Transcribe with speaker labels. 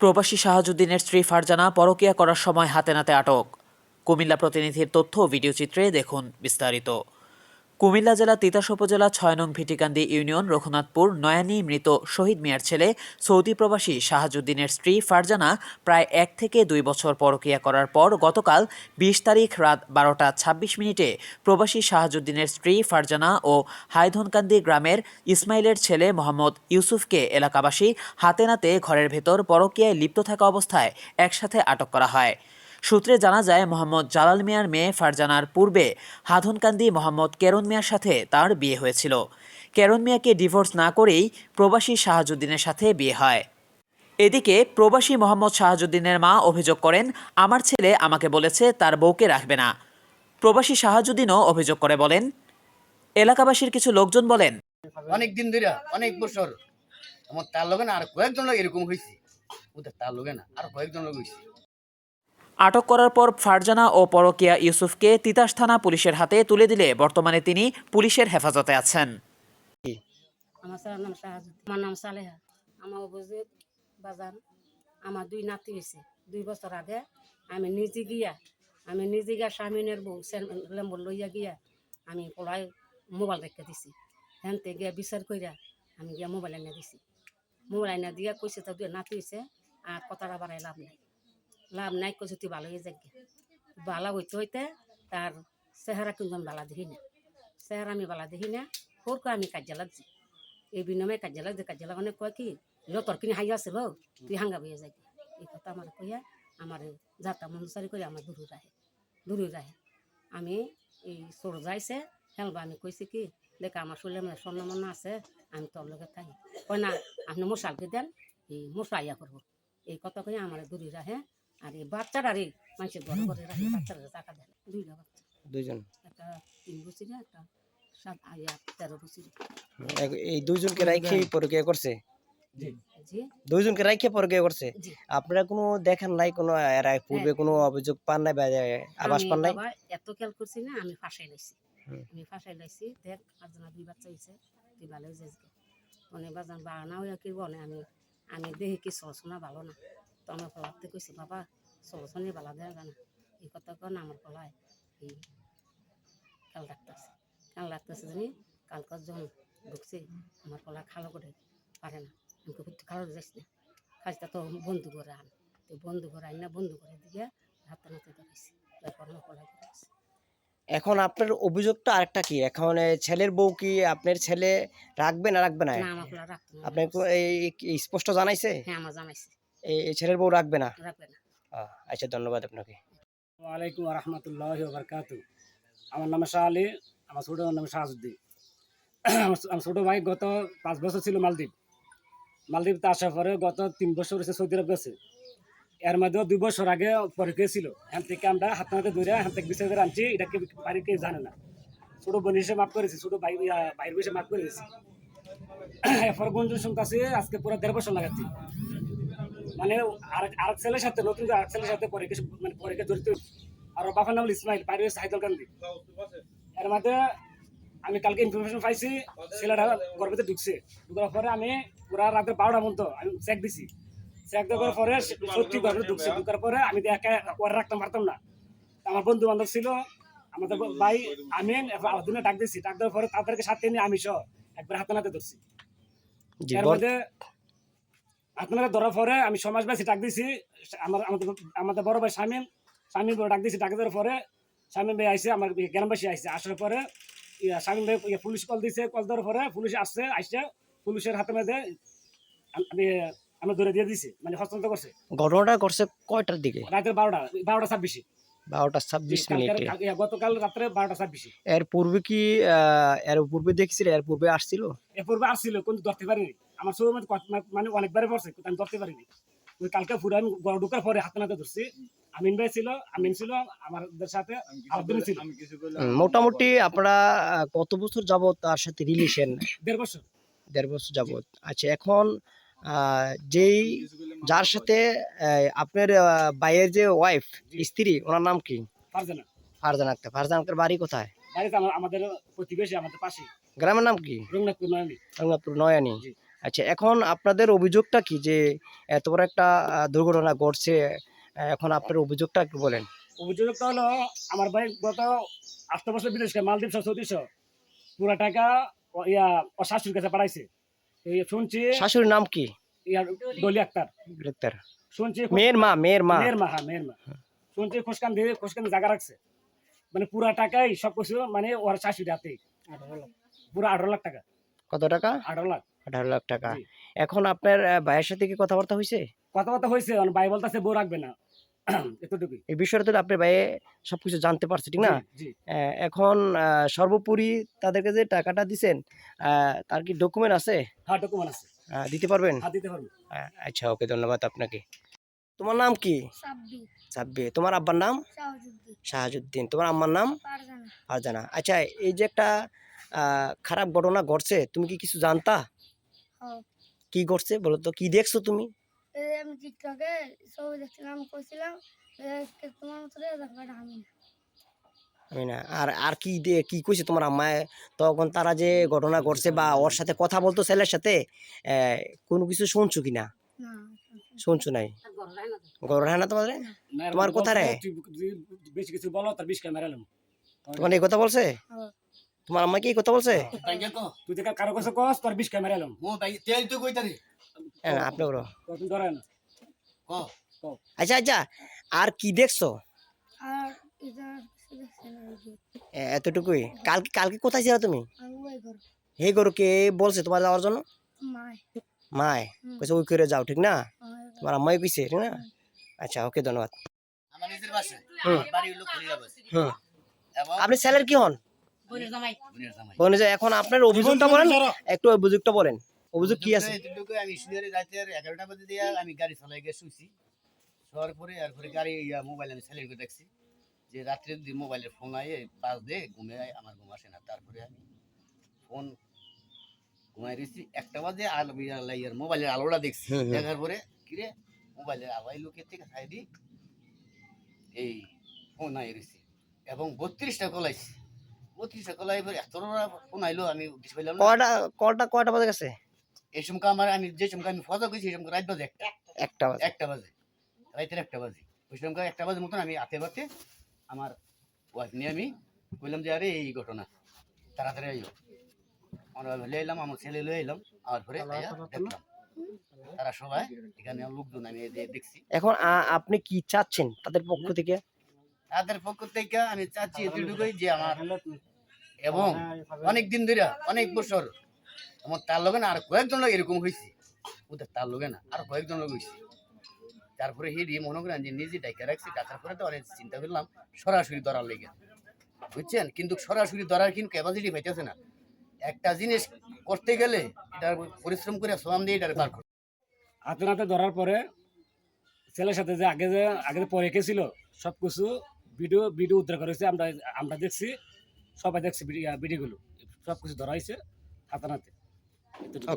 Speaker 1: প্রবাসী শাহাজুদ্দিনের স্ত্রী ফারজানা পরকিয়া করার সময় হাতে নাতে আটক। কুমিল্লা প্রতিনিধির তথ্য ও ভিডিওচিত্রে দেখুন বিস্তারিত। কুমিল্লা জেলা তিতাস উপজেলা ছয় নং ভিটিকান্দি ইউনিয়ন, রঘুনাথপুর, নয়ানি মৃত শহীদ মিয়ার ছেলে, সৌদি প্রবাসী শাহাজুদ্দিনের স্ত্রী ফারজানা প্রায় এক থেকে দুই বছর পরকিয়া করার পর গতকাল বিশ তারিখ রাত বারোটা ছাব্বিশ মিনিটে প্রবাসী শাহাজুদ্দিনের স্ত্রী ফারজানা ও হাইধনকান্দি গ্রামের ইসমাইলের ছেলে মোহাম্মদ ইউসুফকে এলাকাবাসী হাতে নাতে ঘরের ভেতর পরকীয়ায় লিপ্ত থাকা অবস্থায় একসাথে আটক করা হয়। সূত্রে জানা যায়, মোহাম্মদ জালাল মিয়ার মেয়ে ফারজানার পূর্বে হাধনকান্দি মোহাম্মদ কেরন মিয়ার সাথে তার বিয়ে হয়েছিল। কেরন মিয়াকে ডিভোর্স না করেই প্রবাসী শাহাজুদ্দিনের সাথে বিয়ে হয়। এদিকে প্রবাসী মোহাম্মদ শাহাজুদ্দিনের মা অভিযোগ করেন, আমার ছেলে আমাকে বলেছে তার বউকে রাখবে না। প্রবাসী শাহাজুদ্দিনও অভিযোগ করে বলেন, এলাকাবাসীর কিছু লোকজন বলেন
Speaker 2: অনেক দিন ধরে অনেক বছর, আমার তার না, আর কয়েকজন লোক এরকম হয়েছে ওদের তার না, আর কয়েকজন লোক হয়েছে
Speaker 1: আটক করার পর ফারজানা ও পরকিয়া ইউসুফকে তিতাস থানা পুলিশের হাতে তুলে দিলে বর্তমানে তিনি পুলিশের হেফাজতে আছেন।
Speaker 3: আমার স্যার নাম শাহাজুদ্দিন আমার নাম সালেহা। আমার অভিযোগ, বাজান, আমার দুই নাতি হয়েছে। দুই বছর আগে আমি নিজে গিয়া, আমি নিজে গিয়া স্বামীনের বউ লেম্বর লইয়া গিয়া আমি পড়াই মোবাইল রেখে দিছি। হেনতে গিয়া বিচার কইরা আমি গিয়া মোবাইল এনে দিছি। মোবাইল এনে দিয়া কইছে তো দুই নাতি হয়েছে, আর কথাটা বাড়াই লাভ নাই। লাভ নাই কইছে তুই ভালো হয়ে যাক ভালো হইতে হইতে তার চেহারা কিন্তু আমি বালা দেখি না। চেহারা আমি বালা দেখি না ফোরকে আমি কাজে লাগছি। এই বিনিময়ে কাজে লাগছে, কাজে লাগানে কয় কি, লো তোর কিনে হাইয়া আছে লো তুই হাঙ্গা বইয়া যাই এই কথা আমার কইয়া আমার যাতা মনুসারি করে আমার দূরে রাহে দূরে রাহে। আমি এই সর যাইছে হেলবা আমি কইছি কি, দেখ আমার শরীরে মানে স্বর্ণ মনে আছে, আমি তোর লগে থাকি। কয় না, আপনি মশালকে দেন, এই মশা ইয়া করব। এই কথা কই আমার দূরে রাহে আর এই বাচ্চাটা রে মানুষের ঘরে ঘরে রাখে বাচ্চারা টাকা দেন দুইটা বাচ্চা।
Speaker 4: দুইজন?
Speaker 3: একটা তিন বছরের একটা সাত আয়া তেরো বছরের।
Speaker 4: এক- এই দুইজনকে রাইখে পরকিয়া করছে?
Speaker 3: জি।
Speaker 4: দুইজনকে রাইখে পরকিয়া করছে?
Speaker 3: জি।
Speaker 4: আপনারা কোনো দেখেন নাই কোনো এর আগে পূর্বে কোনো অভিযোগ পান নাই বা আবাস
Speaker 3: আমি
Speaker 4: পান নাই?
Speaker 3: এত খেয়াল করছি না আমি ফাঁসাই লাইছি। আমি ফাঁসাই লাইছি দেখ আজনা দুই বাচ্চা হয়েছে তুই ভালো হয়ে যাইস অনেক বাজান বাড়ানা হইয়া কি বনে আমি আমি দেখি কি সরসনা ভালো না। তো আমার পলাতে কইছি বাবা সরসনি ভালো দেয় জানা এই কথা কন আমার পলায় এই খেয়াল রাখতেছে খেয়াল রাখতেছে জানি কালকার যখন ঢুকছে আমার পলা খালো করে পারে না। আমি কই, খালো যাইস না? খাইটা তো বন্ধু করে আন। তো বন্ধু করে আন না বন্ধু করে দিয়ে হাতে নাতে ধরেছি তারপর আমার পলা করেছি
Speaker 4: এখন আপনার অভিযোগটা আরেকটা কি? এখন ছেলের বউ কি আপনার ছেলে রাখবে না রাখবে না? আপনি এই স্পষ্ট জানাইছে?
Speaker 3: হ্যাঁ আমার জানাইছে।
Speaker 4: এই ছেলের বউ রাখবে না?
Speaker 3: রাখবে না।
Speaker 4: আচ্ছা ধন্যবাদ আপনাকে।
Speaker 5: ওয়ালাইকুম রহমতুল্লাহ বরকাত। আমার নাম শাহ আলী আমার ছোট নাম শাহাজুদ্দিন। আমার ছোট ভাই গত পাঁচ বছর ছিল মালদ্বীপ। মালদ্বীপ আসার পরে গত তিন বছর হয়েছে সৌদি আরব গেছে এর মধ্যেও দুই বছর আগে পরীক্ষা ছিল এখান থেকে আমরা হাত হাতে ধরে এখান থেকে বিচার করে আনছি এটা কেউ বাড়ি কেউ জানে না। ছোটো বোন হিসেবে মাফ করেছি ছোটো ভাই ইয়া, ভাইয়ের বসে মাফ করে দিয়েছি। এরপর গুঞ্জন শুনতেছি আজকে পুরো দেড় বছর লাগাচ্ছি। মানে আর আরেক ছেলের সাথে নতুন আরেক ছেলের সাথে পরীক্ষা মানে পরীক্ষা জড়িত আর বাবার নাম হলো ইসমাইল বাইরে সাহিদুল গান্ধী। এর মধ্যে আমি কালকে ইনফরমেশন পাইছি ছেলেটা গর্ভেতে ঢুকছে। ঢুকার পরে আমি পুরা রাতে বারোটা মতো আমি চেক দিছি। চেক দেওয়ার পরে সত্যি গর্ভে ঢুকছে। ঢুকার পরে আমি একা ওরা রাখতে পারতাম না। আমার বন্ধু বান্ধব ছিল আমাদের ভাই আলাদিনে ডাক দিছি ডাক দেওয়ার পরে তাদেরকে সাথে নিয়ে আমি সহ একবার হাতে নাতে ধরছি। এর মধ্যে আপনারা ধরা পরে আমি সমাজবাসী ডাক দিছি। আমার আমাদের আমাদের বড় ভাই স্বামী স্বামী ডাক দিছি ডাক দেওয়ার পরে স্বামী ভাই আইসে আমার গ্রামবাসী আইসে আসার পরে স্বামী শামিম ভাই পুলিশ কল দিছে কল দেওয়ার পরে পুলিশ আসছে আইসে পুলিশের হাতে মধ্যে আমি আমি ধরে দিয়ে দিছি মানে হস্তান্তর করছে।
Speaker 4: ঘটনাটা করছে কয়টার দিকে?
Speaker 5: রাতের বারোটা বারোটা ছাব্বিশে।
Speaker 4: বারোটা ছাব্বিশ মিনিটে।
Speaker 5: গতকাল রাত্রে বারোটা ছাব্বিশে।
Speaker 4: এর পূর্বে কি এর পূর্বে দেখছিল এর পূর্বে আসছিল?
Speaker 5: এ পূর্বে আসছিল কিন্তু ধরতে পারিনি। আমার সব মানে অনেকবারে পড়ছে কিন্তু আমি ধরতে পারিনি। ওই কালকে আমি গড় ঢুকার পরে হাতে নাতে ধরছি। আমিন ভাই ছিল আমিন ছিল আমাদের সাথে আলাদিন ছিল।
Speaker 4: মোটামুটি আপনারা কত বছর যাবত তার সাথে রিলেশন
Speaker 5: দেড় বছর।
Speaker 4: দেড় বছর যাবত আচ্ছা এখন যেই যার সাথে আপনার ভাইয়ের যে ওয়াইফ স্ত্রী ওনার নাম কি? ফারজান। আক্তার। ফারজান আক্তার বাড়ি কোথায়?
Speaker 5: আমাদের প্রতিবেশী আমাদের পাশে।
Speaker 4: গ্রামের নাম কি?
Speaker 5: রঘুনাথপুর নয়নি।
Speaker 4: আচ্ছা এখন আপনাদের অভিযোগটা কি যে এত বড় একটা দুর্ঘটনা ঘটছে? এখন আপনার অভিযোগটা একটু বলেন।
Speaker 5: অভিযোগটা হলো আমার ভাই গত আট বছর বিদেশ মালদ্বীপ সহ পুরা টাকা ইয়া ও শাশুড়ির কাছে পাঠাইছে। এই শুনছি
Speaker 4: শাশুড়ির নাম কি?
Speaker 5: ডলি আক্তার। শুনছি
Speaker 4: মেয়ের মা মেয়ের মা।
Speaker 5: মেয়ের মা হ্যাঁ মেয়ের মা। শুনছি খুশকান দিয়ে খুশকান জায়গা রাখছে। মানে পুরা টাকাই সব কিছু মানে ওর শাশুড়ি হাতে। পুরো আঠারো লাখ টাকা।
Speaker 4: কত টাকা?
Speaker 5: আঠারো লাখ।
Speaker 4: আঠারো লাখ টাকা। এখন আপনার ভাইয়ের সাথে কি কথাবার্তা হয়েছে
Speaker 5: কথাবার্তা হয়েছে মানে ভাই বলতেছে বউ রাখবে না। এতটুকুই।
Speaker 4: এই বিষয়টা তো আপনার ভাইয়ে সবকিছু জানতে পারছে ঠিক না? এখন আহ, সর্বোপরি তাদেরকে যে টাকাটা দিছেন আহ, তার কি ডকুমেন্ট আছে?
Speaker 5: হ্যাঁ ডকুমেন্ট আছে।
Speaker 4: দিতে পারবেন?
Speaker 5: দিতে পারব।
Speaker 4: আচ্ছা ওকে ধন্যবাদ আপনাকে। তোমার নাম কি?
Speaker 6: সাব্বি
Speaker 4: তোমার আব্বার নাম?
Speaker 6: শাহজুদ্দিন।
Speaker 4: তোমার আম্মার নাম? ফারজানা। আচ্ছা এই যে একটা আহ, খারাপ ঘটনা ঘটছে তুমি কি কিছু জানতা? কি ঘটছে বলো তো? কি দেখছ তুমি?
Speaker 6: আমি টিকটকে ছবি দেখছিলাম কইছিলাম এ, কে তোমার মতো রে? আমি না।
Speaker 4: আমি না। আর আর কি কি কইছে তোমার আম্মায় তখন তারা যে ঘটনা ঘটছে বা ওর সাথে কথা বলতো ছেলের সাথে কোনো কিছু শুনছো কি না
Speaker 6: না
Speaker 4: শুনছো। নাই?
Speaker 3: ঘর না
Speaker 4: হয় তোমাদের? তোমার কোথায় রে?
Speaker 5: তুই যদি বেশি কিছু বলো তার বিষ ক্যামেরা এলাম।
Speaker 4: তোমার এই কথা বলছে?
Speaker 6: হ্যাঁ।
Speaker 4: তোমার আম্মা কি কথা বলছে?
Speaker 5: তুই কারও কাছে কস তোর বিষ ক্যামেরা এলাম।
Speaker 2: মো ব্যাংকে তেল তো কইতারি।
Speaker 4: হ্যাঁ আপনি বলো
Speaker 5: তুমি ধরে
Speaker 4: আচ্ছা আচ্ছা আর কি দেখছ? এতটুকুই। কালকে কালকে কোথায় ছিল তুমি? হে গরু কে বলছে তোমার যাওয়ার জন্য?
Speaker 6: মায়।
Speaker 4: কইছে ওই করে যাও ঠিক না? তোমার আম্মাই কইছে ঠিক না? আচ্ছা ওকে ধন্যবাদ। আপনি ছেলের কি হন? এখন আপনার অভিযোগটা বলেন একটু অভিযোগটা বলেন। অভিযোগ কি আছে?
Speaker 2: এতটুকু আমি শুয়ে রাতে এগারোটা বাজে দিয়ে আমি গাড়ি চালাই গিয়ে শুইছি। শোয়ার পরে এরপরে গাড়ি ইয়া মোবাইল আমি স্যালেন্ট করে দেখছি। যে রাত্রে যদি মোবাইলের ফোন আয়ে পাঁচ দে ঘুমে আয় আমার ঘুম আসে না। তারপরে আমি ফোন ঘুমাই রয়েছি একটা বাজে আলো ইয়ার মোবাইলের আলোটা দেখছি।
Speaker 4: হুম, হুম।
Speaker 2: দেখার পরে কিরে মোবাইলের আওয়াই লোকের থেকে খাই দি। এই ফোন আই রয়েছি। এবং বত্রিশটা কলাইছি বত্রিশটা কলাই পরে এত ফোন আইলো আমি পাইলাম না।
Speaker 4: কয়টা কয়টা কয়টা বাজে গেছে?
Speaker 2: এই সময় আমার আমি যে সময় আমি ফজা করেছি এই সময় রাত বাজে একটা।
Speaker 4: একটা বাজে।
Speaker 2: একটা বাজে। রাতের একটা বাজে। ওই সময় একটা বাজে মতন আমি হাতে বাতে আমার ওয়াইফ নিয়ে আমি বললাম যে আরে এই ঘটনা। তাড়াতাড়ি আইও। আমরা লয়ে এলাম আমার ছেলে লয়ে এলাম আর পরে আইয়া দেখলাম। তারা সবাই এখানে লোকজন আমি দেখছি।
Speaker 4: এখন আপনি কি চাচ্ছেন তাদের পক্ষ থেকে?
Speaker 2: তাদের পক্ষ থেকে আমি চাচ্ছি এতটুকুই যে আমার এবং অনেক দিন ধরে অনেক বছর আমার তার লগে না আর কয়েকজন লোক এরকম হয়েছে ওদের তার লগে না, আর কয়েকজন লোক হয়েছে তারপরে হেডি মনে করেন যে নিজে ডাইকা রাখছি ডাকার পরে তো অনেক চিন্তা করলাম, সরাসরি ধরার লেগে। বুঝছেন? কিন্তু সরাসরি ধরার কিন্তু ক্যাপাসিটি পাইতেছে না। একটা জিনিস করতে গেলে এটা পরিশ্রম করে শ্রম দিয়ে এটা বার করতে
Speaker 5: হাতে নাতে ধরার পরে ছেলের সাথে যে আগে যে আগে যে পরে ছিল সব কিছু ভিডিও ভিডিও উদ্ধার করেছে আমরা আমরা দেখছি, সবাই দেখছি ভিডিওগুলো সব কিছু ধরা হয়েছে, হাতে নাতে। এতটুকু।